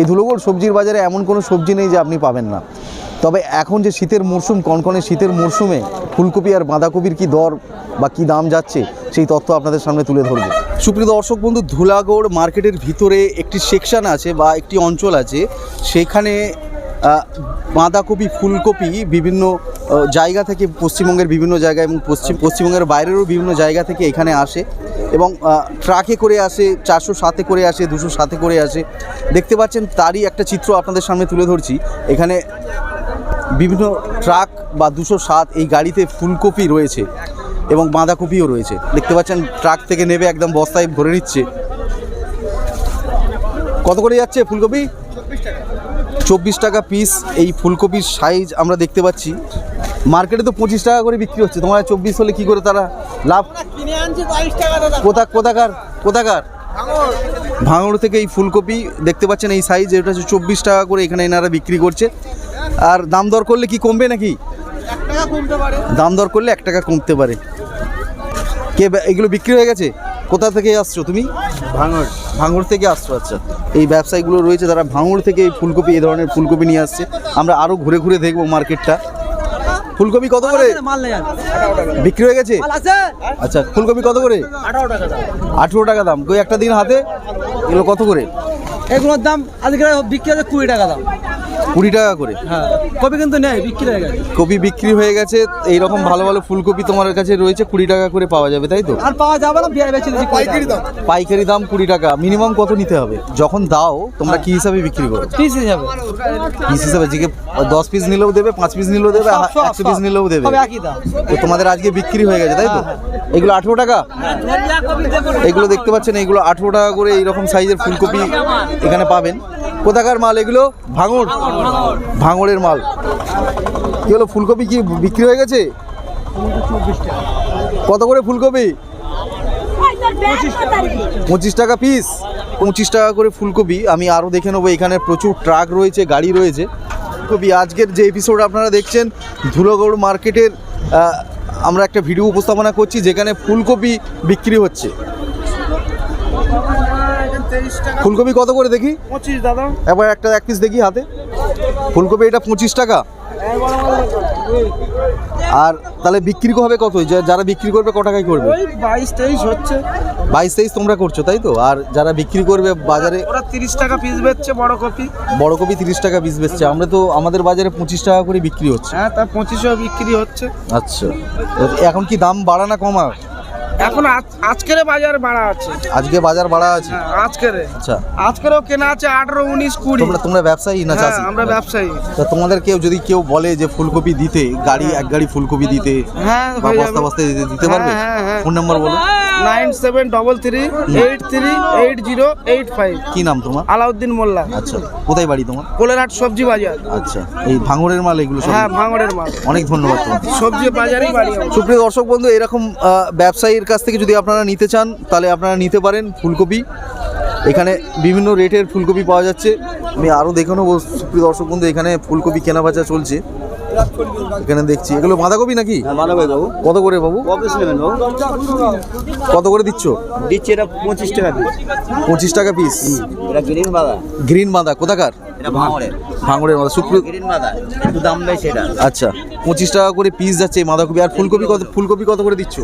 এই ধুলোগড় সবজির বাজারে এমন কোনো সবজি নেই যে আপনি পাবেন না। তবে এখন যে শীতের মরশুম, কনকনে শীতের মরশুমে ফুলকপি আর বাঁধাকপির কি দর বা কি দাম যাচ্ছে, সেই তথ্য আপনাদের সামনে তুলে ধরবো। সুপ্রিয় দর্শক বন্ধু, ধুলাগড় মার্কেটের ভিতরে একটি সেকশন আছে বা একটি অঞ্চল আছে, সেখানে বাঁধাকপি, ফুলকপি বিভিন্ন জায়গা থেকে পশ্চিমবঙ্গের বিভিন্ন জায়গা এবং পশ্চিম পশ্চিমবঙ্গের বাইরেরও বিভিন্ন জায়গা থেকে এখানে আসে। এবং ট্রাকে করে আসে, চারশো সাতে করে আসে, দুশো সাতে করে আসে। দেখতে পাচ্ছেন তারই একটা চিত্র আপনাদের সামনে তুলে ধরছি। এখানে বিভিন্ন ট্রাক বা দুশো সাত এই গাড়িতে ফুলকপি রয়েছে এবং বাঁধাকপিও রয়েছে। দেখতে পাচ্ছেন ট্রাক থেকে নেবে একদম বস্তায় ভরে নিচ্ছে। কত করে যাচ্ছে ফুলকপি? চব্বিশ টাকা পিস এই ফুলকপির সাইজ আমরা দেখতে পাচ্ছি। মার্কেটে তো পঁচিশ টাকা করে বিক্রি হচ্ছে। তোমার চব্বিশ হলে কি করে তারা লাভ? কোথা কোথাকার কোথাকার? ভাঙড়। থেকে এই ফুলকপি দেখতে পাচ্ছেন এই সাইজ এটা হচ্ছে চব্বিশ টাকা করে এখানে এনারা বিক্রি করছে। আর দাম দর করলে কি কমবে নাকি? এক টাকা কমতে পারে। দাম দর করলে এক টাকা কমতে পারে। কে এগুলো বিক্রি হয়ে গেছে? কোথা থেকে আসছো তুমি? ভাঙড়। ভাঙড় থেকে আসছো আচ্ছা। এই ব্যবসায়ীগুলো রয়েছে তারা ভাঙড় থেকে এই ফুলকপি এই ধরনের ফুলকপি নিয়ে আসছে। আমরা আরও ঘুরে ঘুরে দেখব মার্কেটটা ফুলকপি কত করে? বিক্রি হয়ে গেছে? আচ্ছা ফুলকপি কত করে? আঠারো আঠেরো টাকা দাম। কই একটা দিন হাতে এগুলো কত করে? এগুলোর দাম আজকে বিক্রি আছে কুড়ি টাকা দাম। কুড়ি টাকা করে। হ্যাঁ। কপি কিন্তু নেই বিক্রি হয়ে গেছে। কপি বিক্রি হয়ে গেছে এইরকম ভালো ভালো ফুলকপি তোমার কাছে রয়েছে কুড়ি টাকা করে পাওয়া যাবে তাই তো? আর পাওয়া যাবে না বিয়ার বেচে দিচ্ছি পাইকারি দাম। পাইকারি দাম কুড়ি টাকা মিনিমাম কত নিতে হবে? যখন দাও তোমরা কি হিসাবে বিক্রি করো? পিস হিসাবে পিস হিসাবে যে দশ পিস নিলেও দেবে পাঁচ পিস নিলেও দেবে একশো পিস নিলেও দেবে। তো তোমাদের আজকে বিক্রি হয়ে গেছে তাই তো? এগুলো আঠেরো টাকা? এগুলো দেখতে পাচ্ছেন এগুলো আঠেরো টাকা করে এইরকম সাইজের ফুলকপি এখানে পাবেন। কোথাকার মাল এগুলো? ভাঙড়। ভাঙড়ের মাল। কি হলো, ফুলকপি কি বিক্রি হয়ে গেছে? কত করে ফুলকপি? পঁচিশ টাকা পিস পঁচিশ টাকা করে ফুলকপি। আমি আরও দেখে নেব, এখানে প্রচুর ট্রাক রয়েছে, গাড়ি রয়েছে। কবি আজকের যে এপিসোড আপনারা দেখছেন, ধুলোগড় মার্কেটের আমরা একটা ভিডিও উপস্থাপনা করছি, যেখানে ফুলকপি বিক্রি হচ্ছে। ফুলকপি কত করে দেখি? পঁচিশ দাদা। একবার একটা এক পিস দেখি হাতে। ফুলকপি এটা পঁচিশ টাকা। আর তাহলে বিক্রি হবে কত যারা বিক্রি করবে ক টাকায় করবে? বাইশ তেইশ হচ্ছে। বাইশ তেইশ তোমরা করছ তাই তো? আর যারা বিক্রি করবে বাজারে ওরা তিরিশ টাকা পিস বেচছে বড় কপি। বড় কপি তিরিশ টাকা পিস বেচছে। আমরা তো আমাদের বাজারে পঁচিশ টাকা করে বিক্রি হচ্ছে। হ্যাঁ তা পঁচিশেও বিক্রি হচ্ছে। আচ্ছা। এখন কি দাম বাড়া না কমা এখন আজ- আজকের বাজার বাড়া আছে। আজকে বাজার বাড়া আছে? হ্যাঁ আজকের। আচ্ছা। আজকেরও কেনা আছে আঠারো উনিশ কুড়ি। তোমরা তোমরা ব্যবসায়ী না হ্যাঁ চাষি? আমরা ব্যবসায়ী। তা তোমাদের কেউ যদি কেউ বলে যে ফুলকপি দিতে গাড়ি এক গাড়ি ফুলকপি দিতে হ্যাঁ বা বস্তা বস্তা দিতে দিতে পারবে? হ্যাঁ, হ্যাঁ, হ্যাঁ। ফোন নাম্বার বলো। Nine seven double three eight three eight zero eight five. কি নাম তোমার? আলাউদ্দিন মোল্লা। আচ্ছা কোথায় বাড়ি তোমার? কোলেরহাট সবজি বাজার। আচ্ছা এই ভাঙড়ের মাল এগুলো হ্যাঁ ভাঙড়ের মাল। অনেক ধন্যবাদ তোমার সবজি বাজারই বাড়ি। সুপ্রিয় দর্শক বন্ধু এরকম আহ, ব্যবসায়ীর কাছ থেকে যদি আপনারা নিতে চান তাহলে আপনারা নিতে পারেন ফুলকপি। এখানে বিভিন্ন রেটের ফুলকপি পাওয়া যাচ্ছে। আমি আরও দেখে নেব সুপ্রিয় দর্শক বন্ধু এখানে ফুলকপি কেনা বেচা চলছে। এখানে দেখছি। এগুলো বাঁধাকপি নাকি? বাবু। কত করে বাবু? কবে নেবেন বাবু? কত করে দিচ্ছ? দিচ্ছি এটা পঁচিশ টাকা পিস পঁচিশ টাকা পিস গ্রিন বাদা গ্রিন বাঁধা কোথাকার? এটা ভাঙড়ের। ভাঙড়ের মাথা সুপ্রিয় গ্রিন বাদা একটু দাম বেশি এটা আচ্ছা পঁচিশ টাকা করে পিস যাচ্ছে এই বাঁধাকপি আর ফুলকপি কত ফুলকপি কত করে দিচ্ছ?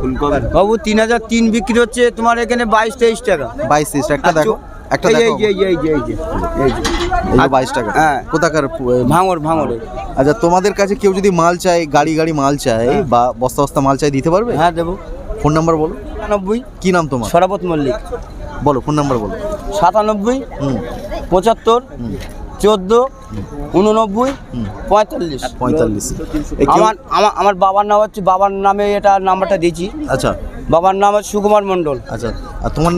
ফুলকপি। বাবু তিন হাজার তিন বিক্রি হচ্ছে তোমার এখানে বাইশ তেইশ টাকা। বাইশ তেইশ একটা দেখো একটা এই যে এই যে এই যে এই যে এই যে এই বাইশ টাকা। হ্যাঁ। কোথাকার ভাঙড় ভাঙড়ে। আচ্ছা তোমাদের কাছে কেউ যদি মাল চায় গাড়ি গাড়ি মাল চায় বা বস্তা বস্তা মাল চায় দিতে পারবে? হ্যাঁ দেবো। ফোন নাম্বার বলো। সাতানব্বই কি নাম তোমার? সরাবত মল্লিক। বলো ফোন নাম্বার বলো। সাতানব্বই হুম। পঁচাত্তর চোদ্দ উননব্বই হুম। পঁয়তাল্লিশ। পঁয়তাল্লিশ। আমার আমার আমার বাবার নাম হচ্ছে বাবার নামে এটা নাম্বারটা দিয়েছি। আচ্ছা। বাবার নাম হচ্ছে সুকুমার মণ্ডল। আচ্ছা। আর তোমার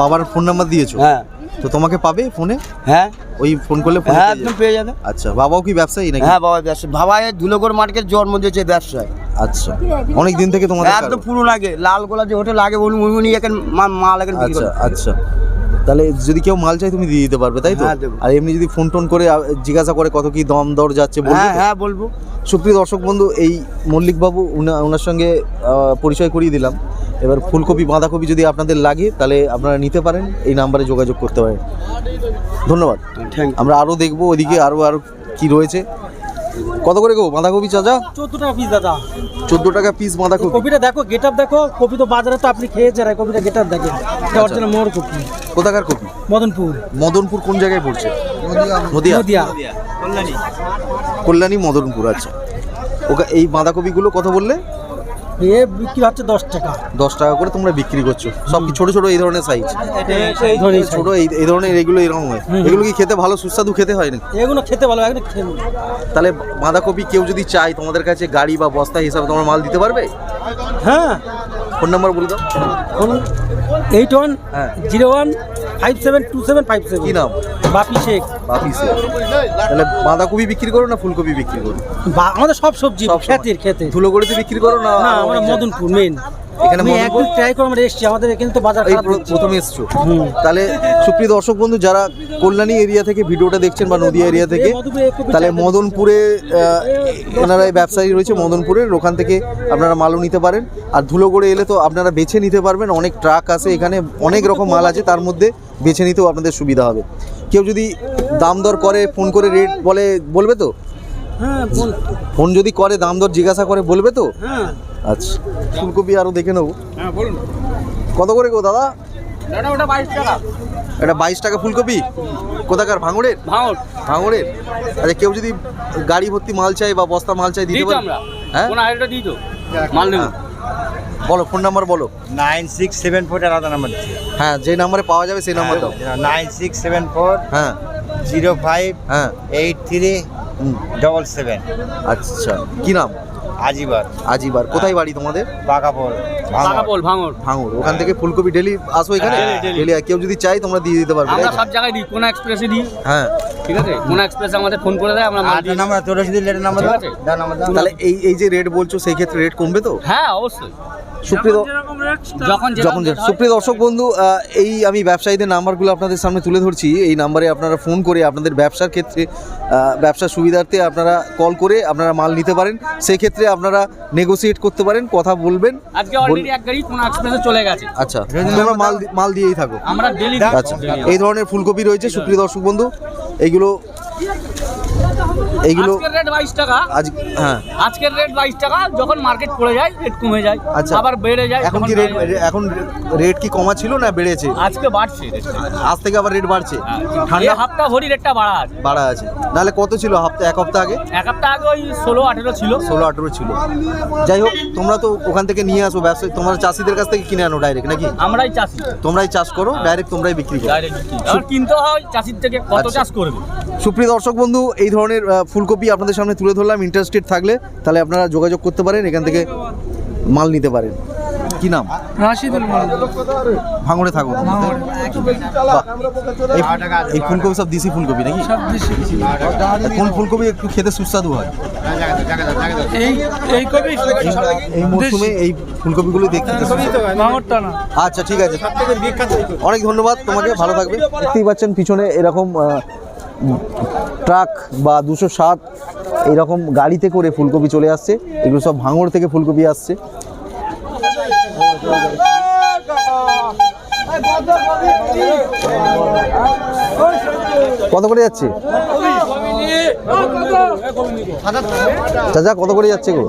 বাবার ফোন নাম্বার দিয়েছ? হ্যাঁ। তো তোমাকে পাবে ফোনে হ্যাঁ। ওই ফোন করলে হ্যাঁ একদম পেয়ে যাবে। আচ্ছা বাবাও কি ব্যবসায়ী নাকি? হ্যাঁ বাবা ব্যবসা বাবা ধুলোগড় মার্কেট জন্ম দিয়েছে ব্যবসায়। আচ্ছা। অনেক দিন থেকে তোমাদের একদম কারও? পুরো লাগে। লাল গোলা যে হোটেল লাগে উনি উনি এখন মাল এখন আচ্ছা আচ্ছা। তাহলে যদি কেউ মাল চাই তুমি দিয়ে দিতে পারবে তাই তো? হ্যাঁ, আর এমনি যদি ফোন টোন করে জিজ্ঞাসা করে কত কি দম দর যাচ্ছে বলবে হ্যাঁ হ্যাঁ বলব। সুপ্রিয় দর্শক বন্ধু এই মল্লিকবাবু ওনার সঙ্গে পরিচয় করিয়ে দিলাম। এবার ফুলকপি বাঁধাকপি যদি আপনাদের লাগে তাহলে আপনারা নিতে পারেন। এই নাম্বারে যোগাযোগ করতে পারেন। ধন্যবাদ। আমরা আরও দেখব ওইদিকে আরও আরও কি রয়েছে। কত করে গো? বাঁধাকপি চাচা? চোদ্দ টাকা পিস দাদা। চোদ্দ টাকা পিস বাঁধাকপি। কপিটা দেখো গেট আপ দেখো কপি তো বাজারে তো আপনি খেয়েছেন আর কপিটা গেট আপ দেখেন। এটা অরিজিনাল মোড় কপি। কোথাকার কপি? মদনপুর। মদনপুর কোন জায়গায় পড়ছে? নদিয়া। নদিয়া। কল্যাণী মদনপুর আচ্ছা। ওকে এই বাঁধাকপিগুলো কত বললে? এ বিক্রি হচ্ছে দশ টাকা। দশ টাকা করে তোমরা বিক্রি করছ। সব কি ছোট ছোট এই ধরনের সাইজ ছোট এই ধরনের এগুলো এরকম হয়। এগুলো কি খেতে ভালো সুস্বাদু খেতে হয় না এগুলো খেতে ভালো একদম তাহলে বাঁধাকপি কেউ যদি চায় তোমাদের কাছে গাড়ি বা বস্তা হিসাবে তোমার মাল দিতে পারবে? হ্যাঁ। ফোন নাম্বার বলে দাও। এইট ওয়ান হ্যাঁ। Zero one five seven two seven five seven. কি নাম? বাপি শেখ। বাপি তাহলে বাঁধাকপি বিক্রি করো না ফুলকপি বিক্রি করো? আমাদের সব সবজি। খেতের খেতে ধুলোগড়িতে বিক্রি করো না? না আমরা মদনপুর মেন এখানে? একদিন ট্রাই করে আমরা এসেছি আমাদের বাজার এই। প্রথমে এসছো? তাহলে সুপ্রিয় দর্শক বন্ধু যারা কল্যাণী এরিয়া থেকে ভিডিওটা দেখছেন বা নদিয়া এরিয়া থেকে তাহলে মদনপুরে এই ব্যবসায়ী রয়েছে মদনপুরের ওখান থেকে আপনারা মালও নিতে পারেন। আর ধুলোগড়ে এলে তো আপনারা বেছে নিতে পারবেন অনেক ট্রাক আছে এখানে অনেক রকম মাল আছে তার মধ্যে বেছে নিতেও আপনাদের সুবিধা হবে। কেউ যদি দাম দর করে ফোন করে রেট বলে বলবে তো? হ্যাঁ ফোন যদি করে দাম দর জিজ্ঞাসা করে বলবে তো? হ্যাঁ। আচ্ছা ফুলকপি আরও দেখে নেব। হ্যাঁ বলুন। কত করে গো দাদা? এটা বাইশ টাকা ফুলকপি? কোথাকার ভাঙড়ের? ভাঙড়ের? আচ্ছা কেউ যদি গাড়ি ভর্তি মাল চাই বা বস্তা মাল চাই দিতে আমরা। হ্যাঁ? মাল নেব। বলো ফোন নাম্বার বলো। নাইন সিক্স সেভেন ফোর আলাদা নাম্বার হ্যাঁ যে নাম্বারে পাওয়া যাবে সেই নাম্বার দাও। নাইন সিক্স সেভেন ফোর হ্যাঁ। জিরো ফাইভ হ্যাঁ। Eight three double seven. আচ্ছা কী নাম? আজিবার। আজিবার। কোথায় বাড়ি তোমাদের? বাঘাপোল পাকাপোল ভাঙর ভাঙড়। ওখান থেকে ফুলকপি ডেলি আসো এখানে? হ্যাঁ। ডেলি। কেউ যদি চাই তোমরা দিয়ে দিতে পারবে আমরা সব জায়গায় দিই কোন এক্সপ্রেসে দিই। হ্যাঁ। ঠিক আছে? কোন এক্সপ্রেস আমাদের ফোন করে দেয় আমরা মাল দিই। নাম্বার তোর রসিদের লেটার নাম্বার। দাও। নাম্বার দাও। তাহলে এই এই যে রেট বলছো সেই ক্ষেত্রে রেট কমবে তো? হ্যাঁ অবশ্যই। সুপ্রিয় যখন সুপ্রিয় দর্শক বন্ধু এই আমি ব্যবসায়ীদের নাম্বারগুলো আপনাদের সামনে তুলে ধরছি। এই নাম্বারে আপনারা ফোন করে আপনাদের ব্যবসার ক্ষেত্রে ব্যবসার সুবিধার্থে আপনারা কল করে আপনারা মাল নিতে পারেন। সেই ক্ষেত্রে আপনারা নেগোসিয়েট করতে পারেন কথা বলবেন। আজকে অলরেডি এক গাড়ি কোনা এক্সপ্রেসে চলে গেছে। আচ্ছা তোমরা মাল মাল দিয়েই থাকো। আমরা ডেলি আচ্ছা এই ধরনের ফুলকপি রয়েছে সুপ্রিয় দর্শক বন্ধু। এইগুলো এইগুলো আজকের রেট বাইশ টাকা। আজ হ্যাঁ। আজকের রেট বাইশ টাকা যখন মার্কেট পড়ে যায় রেট কমে যায় আচ্ছা। আবার বেড়ে যায় এখন কি রেট এখন রেট কি কমা ছিল না বেড়েছে? আজকে বাড়ছে আজ থেকে আবার রেট বাড়ছে। হ্যাঁ, ঠান্ডা হাফটা ভরি রেটটা বাড়া আছে। বাড়া আছে। নাহলে কত ছিল হপ্তাহ এক সপ্তাহ আগে? এক সপ্তাহ আগে ওই ষোলো আঠেরো ছিল। ষোলো আঠেরো ছিল। যাই হোক তোমরা তো ওখান থেকে নিয়ে আসো ব্যবসায়ী তোমরা চাষিদের কাছ থেকে কিনে আনো ডাইরেক্ট নাকি? আমরাই চাষি। তোমরাই চাষ করো ডাইরেক্ট তোমরাই বিক্রি করো। ডাইরেক্ট কিনতে হয় চাষির থেকে কত আচ্ছা। চাষ করবে? সুপ্রিয় দর্শক বন্ধু এই ধরনের ফুলকপি আপনাদের সামনে তুলে ধরলাম ইন্টারেস্টেড থাকলে তাহলে আপনারা যোগাযোগ করতে পারেন এখান থেকে মাল নিতে পারেন। কি নাম? রাশিদুল ভাঙড়ে থাকো এই- ফুলকপি সব দিশি ফুলকপি নাকি? কোন ফুলকপি একটু খেতে সুস্বাদু হয়? এই এই ফুলকপিগুলো দেখতে আচ্ছা ঠিক আছে। অনেক ধন্যবাদ তোমাকে ভালো থাকবে দেখতেই পাচ্ছেন পিছনে এরকম ট্রাক বা দুশো সাত এইরকম গাড়িতে করে ফুলকপি চলে আসছে। এগুলো সব ভাঙড় থেকে ফুলকপি আসছে। কত করে যাচ্ছে? চাচা, কত করে যাচ্ছে গো?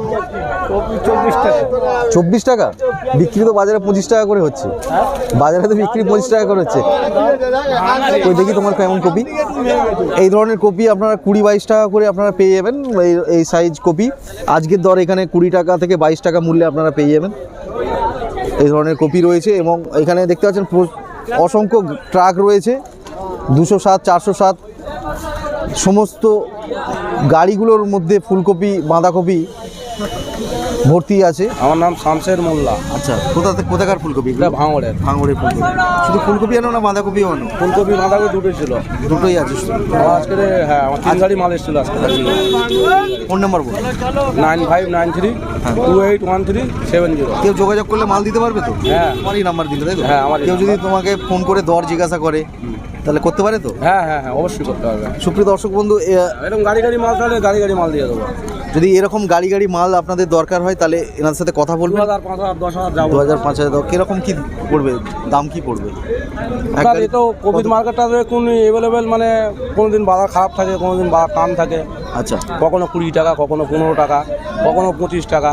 চব্বিশ টাকা। বিক্রি তো বাজারে পঁচিশ টাকা করে হচ্ছে। বাজারে তো বিক্রি পঁচিশ টাকা করে হচ্ছে। ওই দেখি তোমার কেমন কপি? এই ধরনের কপি আপনারা কুড়ি বাইশ টাকা করে আপনারা পেয়ে যাবেন, এই এই সাইজ কপি। আজকের দর এখানে কুড়ি টাকা থেকে বাইশ টাকা মূল্যে আপনারা পেয়ে যাবেন। এই ধরনের কপি রয়েছে এবং এখানে দেখতে পাচ্ছেন অসংখ্য ট্রাক রয়েছে। দুশো সাত, চারশো সাত সমস্ত গাড়িগুলোর মধ্যে ফুলকপি বাঁধাকপি ভর্তি আছে। আমার নাম শামশের মোল্লা। আচ্ছা কোথা থেকে কোথাকার ফুলকপি? এটা ভাঙড়ের। ভাঙড়ের ফুলকপি। শুধু ফুলকপি আনো না বাঁধাকপিও আনো? ফুলকপি বাঁধাকপি দুটো ছিল। দুটোই আছে আজকে হ্যাঁ আমার তিন গাড়ি মাল এসেছিল আজকে। ফোন নাম্বার বল। Nine five nine three two eight one three seven zero. কেউ যোগাযোগ করলে মাল দিতে পারবে তো? হ্যাঁ। আমারই নাম্বার দিলে তাই তো? হ্যাঁ, আমার কেউ যদি তোমাকে ফোন করে দর জিজ্ঞাসা করে তাহলে করতে পারে তো? হ্যাঁ হ্যাঁ হ্যাঁ অবশ্যই করতে হবে। সুপ্রিয় দর্শক বন্ধু এরকম গাড়ি গাড়ি মাল তাহলে গাড়ি গাড়ি মাল দিয়ে দেবো। যদি এরকম গাড়ি গাড়ি মাল আপনাদের দরকার হয় তাহলে এনার সাথে কথা দু বলবেন হাজার পাঁচ হাজার দশ হাজার যাব। দু হাজার পাঁচ হাজার কীরকম কি পড়বে? দাম কি পড়বে? স্যার এ তো কোভিড মার্কেটটা কোন অ্যাভেলেবেল মানে কোনো দিন বাজার খারাপ থাকে কোনো দিন বাজার টান থাকে। আচ্ছা। কখনো কুড়ি টাকা কখনো পনেরো টাকা কখনো পঁচিশ টাকা।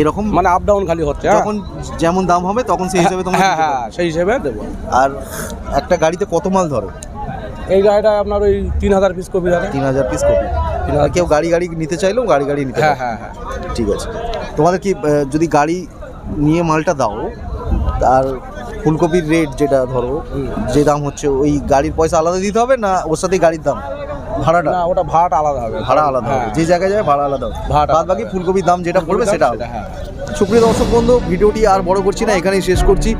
এরকম? মানে আপ ডাউন খালি হচ্ছে হ্যাঁ। যখন যেমন দাম হবে তখন সেই হিসাবে তোমার হ্যাঁ হ্যাঁ সেই হিসেবে দেবো। আর একটা গাড়িতে কত মাল ধরে? এই গাড়িটা আপনার ওই তিন হাজার পিস কপি থাকে তিন হাজার পিস কপি। কেউ গাড়ি গাড়ি নিতে চাইলেও গাড়ি গাড়ি নিতে হ্যাঁ হ্যাঁ হ্যাঁ। ঠিক আছে। তোমাদের কি যদি গাড়ি নিয়ে মালটা দাও তার ফুলকপির রেট যেটা ধরো যে দাম হচ্ছে ওই গাড়ির পয়সা আলাদা দিতে হবে না ওর সাথেই গাড়ির দাম? ভাড়াটা? না ওটা ভাড়াটা আলাদা হবে। ভাড়া আলাদা হবে। হ্যাঁ। যে জায়গায় যাবে ভাড়া আলাদা হবে। বাদ বাকি ফুলকপির দাম যেটা পড়বে সেটা আলাদা হ্যাঁ। সুপ্রিয় দর্শক বন্ধু ভিডিওটি আর বড় করছি না এখানেই শেষ করছি।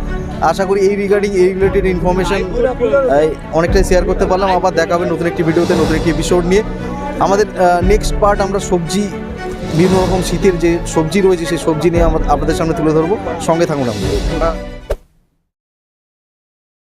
আশা করি এই রিগার্ডিং এই রিলেটেড ইনফরমেশন অনেকটাই শেয়ার করতে পারলাম। আবার দেখা হবে নতুন একটি ভিডিওতে নতুন একটি এপিসোড নিয়ে। আমাদের নেক্সট পার্ট আমরা সবজি, বিভিন্ন রকম শীতের যে সবজি রয়েছে, সেই সবজি নিয়ে আমরা আপনাদের সামনে তুলে ধরবো। সঙ্গে থাকুন আমরা